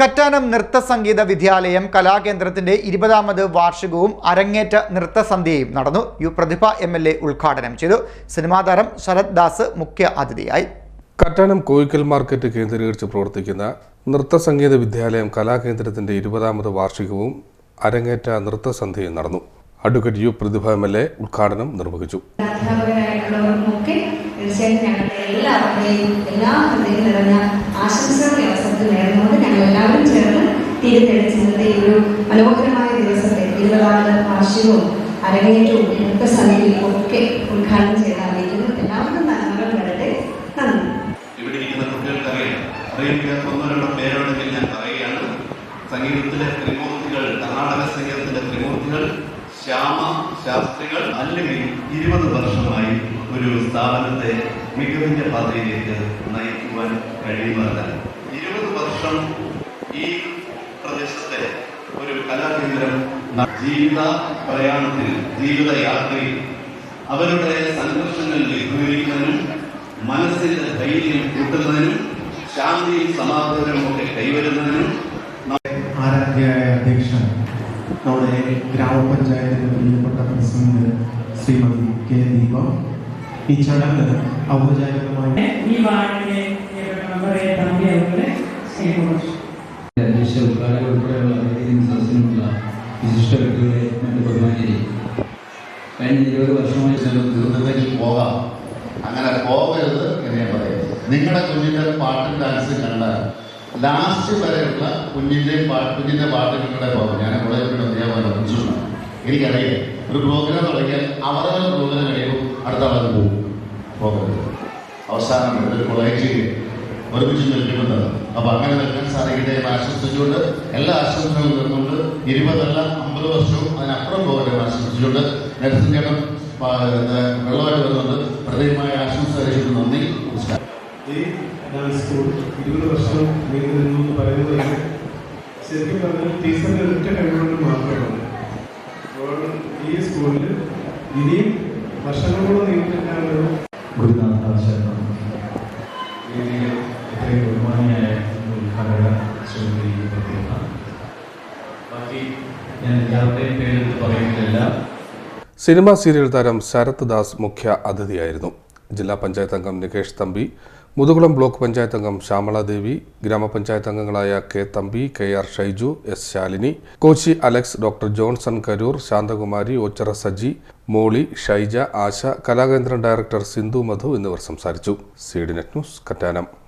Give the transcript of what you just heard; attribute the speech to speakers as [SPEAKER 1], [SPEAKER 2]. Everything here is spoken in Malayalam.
[SPEAKER 1] കറ്റാനം നൃത്ത സംഗീത വിദ്യാലയം കലാകേന്ദ്രത്തിന്റെ ഇരുപതാമത് വാർഷികവും അരങ്ങേറ്റ നൃത്തസന്ധ്യയും നടന്നു. U Pratibha M L A ഉദ്ഘാടനം ചെയ്തു. സിനിമാ താരം ശരത് ദാസ് മുഖ്യ അതിഥിയായി.
[SPEAKER 2] കറ്റാനം കോയിക്കൽ മാർക്കറ്റ് കേന്ദ്രീകരിച്ച് പ്രവർത്തിക്കുന്ന നൃത്ത സംഗീത വിദ്യാലയം കലാകേന്ദ്രത്തിന്റെ ഇരുപതാമത് വാർഷികവും അരങ്ങേറ്റ നൃത്തസന്ധ്യയും നടന്നു. Advocate U Pratibha M L A ഉദ്ഘാടനം നിർവഹിച്ചു.
[SPEAKER 3] എല്ലാവരുടെയും എല്ലാ ഇരുപതാമത് വാർഷികവും അരങ്ങേറ്റവും നൃത്തസമിതിയും ഒക്കെ ഉദ്ഘാടനം ചെയ്ത് എല്ലാവർക്കും നന്മകൾ വരട്ടെ. നന്ദി.
[SPEAKER 4] ഇവിടെ ഞാൻ സംഗീതത്തിലെ ത്രിമൂർത്തികൾ കർണാടക സംഗീതത്തിലെ ത്രിമൂർത്തികൾ ശ്യാമ ശാസ്ത്രികൾ അല്ലെങ്കിൽ ഇരുപത് വർഷമായി ഒരു സ്ഥാപനത്തെ മികവിന്റെ പാതയിലേക്ക് നയിക്കുവാൻ കഴിയുന്നതല്ല. ഇരുപത് വർഷം ഈ പ്രദേശത്തെ ഒരു കലാകേന്ദ്രം ജീവിത പ്രയാണത്തിൽ ജീവിത യാത്രയിൽ. അവരുടെ സംഘർഷങ്ങൾ ലഘൂകരിക്കുന്നതിനും മനസ്സിന്റെ ധൈര്യം കൂട്ടുന്നതിനും ശാന്തിയും സമാധാനവും ഒക്കെ കൈവരുന്നതിനും
[SPEAKER 5] ആരാധ്യായ അധ്യക്ഷൻ നമ്മുടെ ഗ്രാമപഞ്ചായത്തിന്റെ പ്രിയപ്പെട്ട പ്രസിഡന്റ് ശ്രീമതി കെ ദീപ. ഈ ചടങ്ങ് ഔപചാരികമായി
[SPEAKER 6] ഈ വാർഡിലെ നമ്മുടെ തമ്പി അവരുടെ സ്നേഹമോഷം
[SPEAKER 7] വ്യക്തികളെ മറ്റ് ബഹുമാനിയെ കഴിഞ്ഞ ഇരുപത് വർഷമായി
[SPEAKER 8] ദുരിതത്തിൽ പോകാം. അങ്ങനെ പോകരുത് എന്നേ ഞാൻ പറയും നിങ്ങളുടെ കുഞ്ഞിന്റെ പാട്ടും ഡാൻസും കണ്ടാൽ ലാസ്റ്റ് വരെയുള്ള കുഞ്ഞിന്റെയും പാട്ട് കുഞ്ഞിന്റെ പാട്ടുകളുടെ പോകും ഞാൻ കോളേജിൽ അധ്യാപകൻ പഠിച്ചിട്ടുണ്ട്. എനിക്കറിയാം. ഒരു പ്രോഗ്രാം തുടങ്ങിയാൽ അവരുടെ പ്രോഗ്രാം കഴിയുമ്പോൾ അടുത്ത ആളത് പോകും. പോകരുത്. അവസാനം ഒരു കോളേജിൽ ഒരുമിച്ച് നിൽക്കുന്നത് അപ്പൊ അങ്ങനെ നിൽക്കാൻ സാധിക്കട്ടെ എന്ന് ആശംസിച്ചുകൊണ്ട് എല്ലാ ആശംസകളും നിന്നുകൊണ്ട് ഇരുപതല്ല അമ്പത് വർഷവും അതിനപ്പുറം പോകട്ടെ എന്ന് ആശംസിച്ചുകൊണ്ട് നെൽസൺ ചേട്ടൻ വരുന്നുണ്ട് പ്രത്യേകമായ ആശംസ നന്ദി നമസ്കാരം.
[SPEAKER 5] ഈ സ്കൂൾ ഇരുപത് വർഷം നീണ്ടു നിന്നു എന്ന് പറയുന്നത് ശരിക്കും പറഞ്ഞാൽ ടീച്ചറിന്റെ ഒറ്റ കഴിവുകൊണ്ട് മാത്രമാണ്. ഈ സ്കൂളിൽ ഇനിയും വർഷങ്ങളോട് നീണ്ടു നിൽക്കാനുള്ള ശ്രീമതി ബാക്കി
[SPEAKER 2] സിനിമാ സീരിയൽ താരം ശരത് ദാസ് മുഖ്യ അതിഥിയായിരുന്നു. ജില്ലാ പഞ്ചായത്ത് അംഗം നികേഷ് തമ്പി മുതുകുളം ബ്ലോക്ക് പഞ്ചായത്ത് അംഗം ശ്യാമളാദേവി ഗ്രാമപഞ്ചായത്ത് അംഗങ്ങളായ K Thampi K R Shaiju S Shalini Kochi Alex doctor Johnson Karoor Santhakumari Ochira Saji Molly Shaija Asha Kalakendram director Sindhu Madhu എന്നിവർ സംസാരിച്ചു. Seed net news Kattanam.